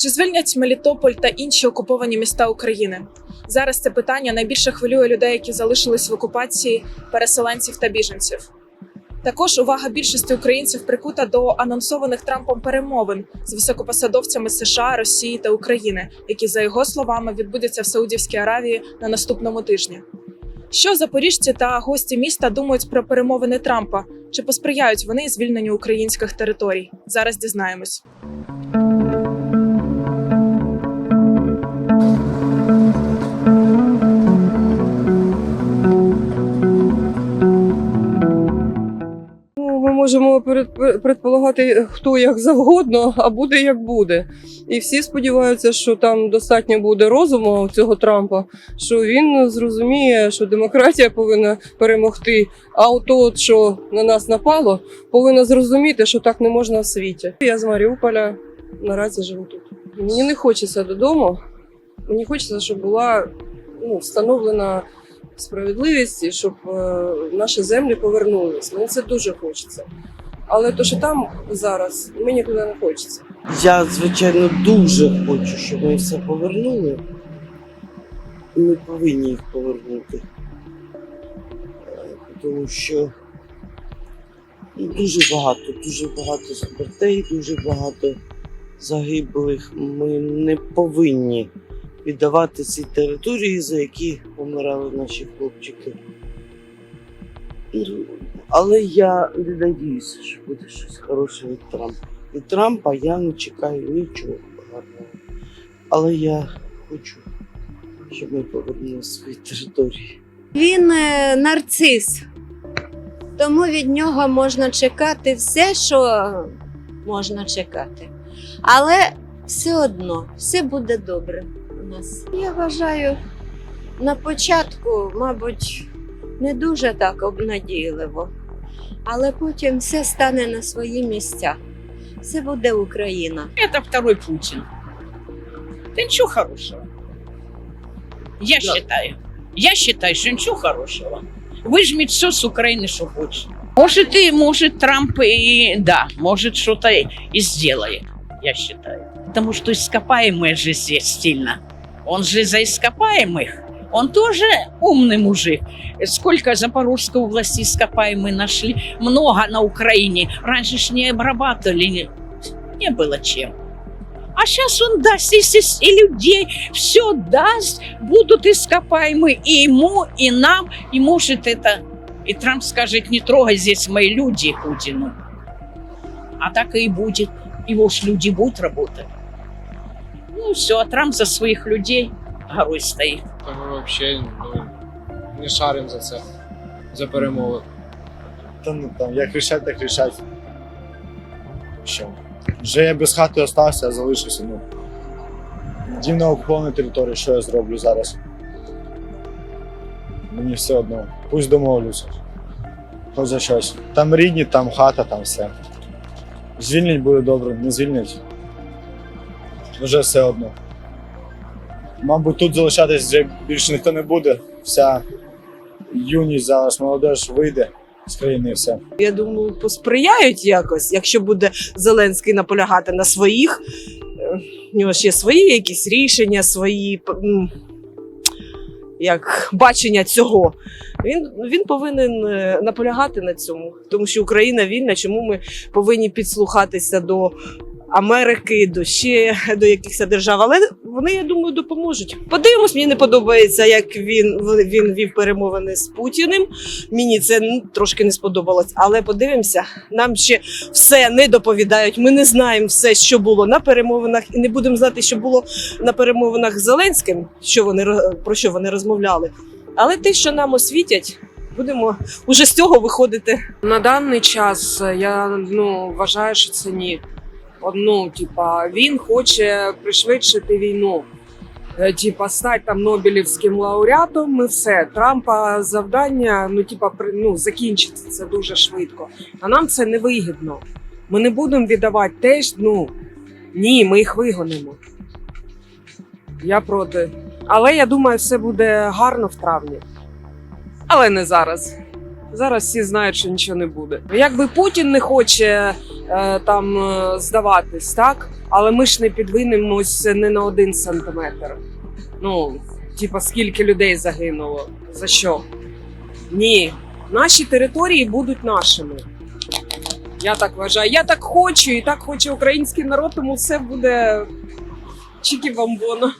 Чи звільнять Мелітополь та інші окуповані міста України? Зараз це питання найбільше хвилює людей, які залишились в окупації, переселенців та біженців. Також увага більшості українців прикута до анонсованих Трампом перемовин з високопосадовцями США, Росії та України, які, за його словами, відбудуться в Саудівській Аравії на наступному тижні. Що запоріжці та гості міста думають про перемовини Трампа? Чи посприяють вони звільненню українських територій? Зараз дізнаємось. Предполагати, хто як завгодно, а буде як буде. І всі сподіваються, що там достатньо буде розуму цього Трампа, що він зрозуміє, що демократія повинна перемогти. А от то, от, що на нас напало, повинна зрозуміти, що так не можна в світі. Я з Маріуполя наразі живу тут. Мені не хочеться додому. Мені хочеться, щоб була ну, встановлена справедливість, щоб е, наші землі повернулись. Мені це дуже хочеться. Але то, що там зараз, мені туди не хочеться. Я, звичайно, дуже хочу, щоб ми все повернули. Ми повинні їх повернути. Тому що ну, дуже багато, дуже багато смертей, дуже багато загиблих. Ми не повинні віддавати ці території, за які помирали наші хлопчики. Але я не надіюся, що буде щось хороше від Трампа. Від Трампа я не чекаю нічого гарного. Але я хочу, щоб ми повернули свої території. Він е, нарцис, тому від нього можна чекати все, що можна чекати. Але все одно все буде добре у нас. Я вважаю, на початку, мабуть, не дуже так обнадійливо, але потім все стане на свої місця. Все буде Україна. Это второй Путин. Да ничего хорошего. Я считаю. Я считаю, что ничего хорошего. Выжмет все с Украины, что хочет. Может, и может Трамп и да, может что-то и сделает, я считаю. Потому что ископаемые же здесь сильно. Он же за ископаемых. Он тоже умный мужик. Сколько Запорожской области ископаемые нашли. Много на Украине. Раньше ж не обрабатывали. Не, было чем. А сейчас он даст и, и людей, все даст, будут ископаемые и ему, и нам, и может это... И Трамп скажет, не трогай здесь мои люди, Путину. А так и будет. Его ж люди будут работать. Ну все, а Трамп за своих людей горой стоит. Та ми взагалі ну, не шаримо за це, за перемови. Та ну там, як рішать, так рішать. Що? Вже я без хати остався, а залишився. Ну. Дім на окупованій території, що я зроблю зараз? Мені все одно. Пусть домовлюся. Хоч за щось. Там рідні, там хата, там все. Звільнять буде добре, не звільнять. Вже все одно. Мабуть, тут залишатись вже більше ніхто не буде. Вся юність зараз, молодеж вийде з країни все. Я думаю, посприяють якось, якщо буде Зеленський наполягати на своїх. е, В нього ще свої якісь рішення, свої як бачення цього. Він, він повинен е, наполягати на цьому, тому що Україна вільна. Чому ми повинні підслухатися до Америки, до ще до якихось держав, але вони, я думаю, допоможуть. Подивимось, мені не подобається, як він, він вів перемовини з Путіним. Мені це трошки не сподобалось, але подивимося. Нам ще все не доповідають. Ми не знаємо все, що було на перемовинах, і не будемо знати, що було на перемовинах з Зеленським, що вони ро- про що вони розмовляли. Але те, що нам освітять, будемо уже з цього виходити. На даний час е, я ну вважаю, що це ні. Ну, типа, він хоче пришвидшити війну. Е, Типа, стати там Нобелівським лауреатом, ми все. Трампа завдання, ну, типа, ну, закінчиться це дуже швидко. А нам це не вигідно. Ми не будемо віддавати теж, ну ні, ми їх вигонимо. Я проти. Але я думаю, все буде гарно в травні. Але не зараз. Зараз всі знають, що нічого не буде. Якби Путін не хоче там е, здаватись, так? Але ми ж не підвинемось не на один сантиметр. Ну, типа, скільки людей загинуло? За що? Ні. Наші території будуть нашими. Я так вважаю. Я так хочу, і так хоче український народ, тому все буде чікі-бамбоно.